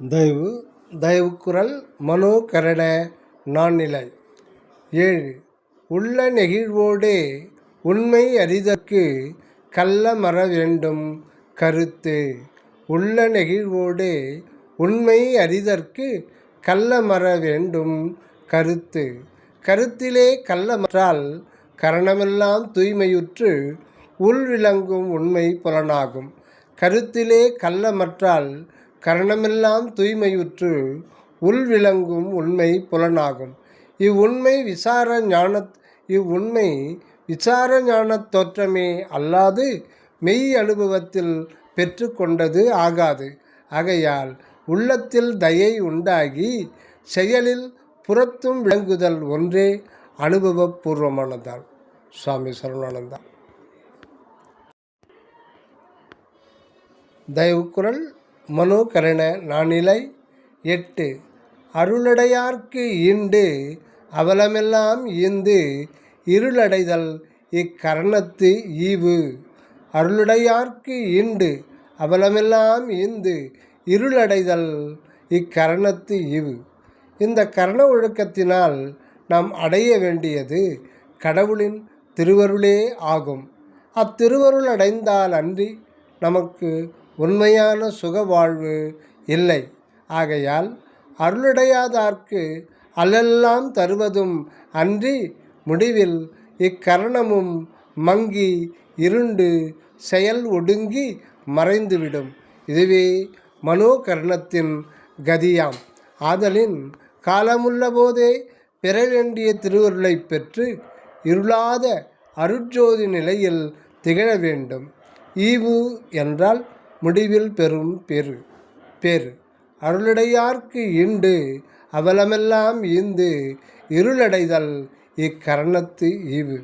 தயவு தயவுக்குரல் மனோ கரண நான்நிலை. ஏழு உள்ள நெகிழ்வோடே உண்மை அறிதற்கு கள்ள மற வேண்டும் கருத்து. உள்ள நெகிழ்வோடே உண்மை அறிதற்கு கள்ள மற வேண்டும் கருத்து. கருத்திலே கள்ளமற்றால் கரணமெல்லாம் தூய்மையுற்று உள்விளங்கும் உண்மை புலனாகும். கருத்திலே கள்ளமற்றால் கரணமெல்லாம் தூய்மையுற்று உள்விளங்கும் உண்மை புலனாகும். இவ்வுண்மை விசார ஞான இவ்வுண்மை விசார ஞானத் தோற்றமே அல்லாது மெய் அனுபவத்தில் பெற்றுக்கொண்டது ஆகாது. ஆகையால் உள்ளத்தில் தயை உண்டாகி செயலில் புறத்தும் விளங்குதல் ஒன்றே அனுபவபூர்வமானதால். சுவாமி சரவணானந்தா தயவுக்குரல் மனோகரண நானிலை எட்டு. அருளடையார்க்கு ஈண்டு அவலமெல்லாம் ஈந்து இருளடைதல் இக்கரணத்து ஈவு. அருளுடையார்க்கு ஈண்டு அவலமெல்லாம் ஈந்து இருளடைதல் இக்கரணத்து ஈவு. இந்த கரண ஒழுக்கத்தினால் நாம் அடைய வேண்டியது கடவுளின் திருவருளே ஆகும். அத்திருவருள் அடைந்தால் அன்றி நமக்கு உண்மையான சுக வாழ்வு இல்லை. ஆகையால் அருளுடையாதார்க்கு அல்லெல்லாம் தருவதும் அன்றி முடிவில் இக்கரணமும் மங்கி இருண்டு செயல் ஒடுங்கி மறைந்துவிடும். இதுவே மனோகரணத்தின் கதியாம். ஆதலின் காலமுள்ள போதே பெற வேண்டிய திருவருளை பெற்று இருளாத அருட்ஜோதி நிலையில் திகழ வேண்டும். ஈவு என்றால் முடிவில் பெறும் பெரு பேரு. அருளுடையார்க்கு இண்டு அவலமெல்லாம் ஈந்து இருளடைதல் இக்கரணத்து ஈவு.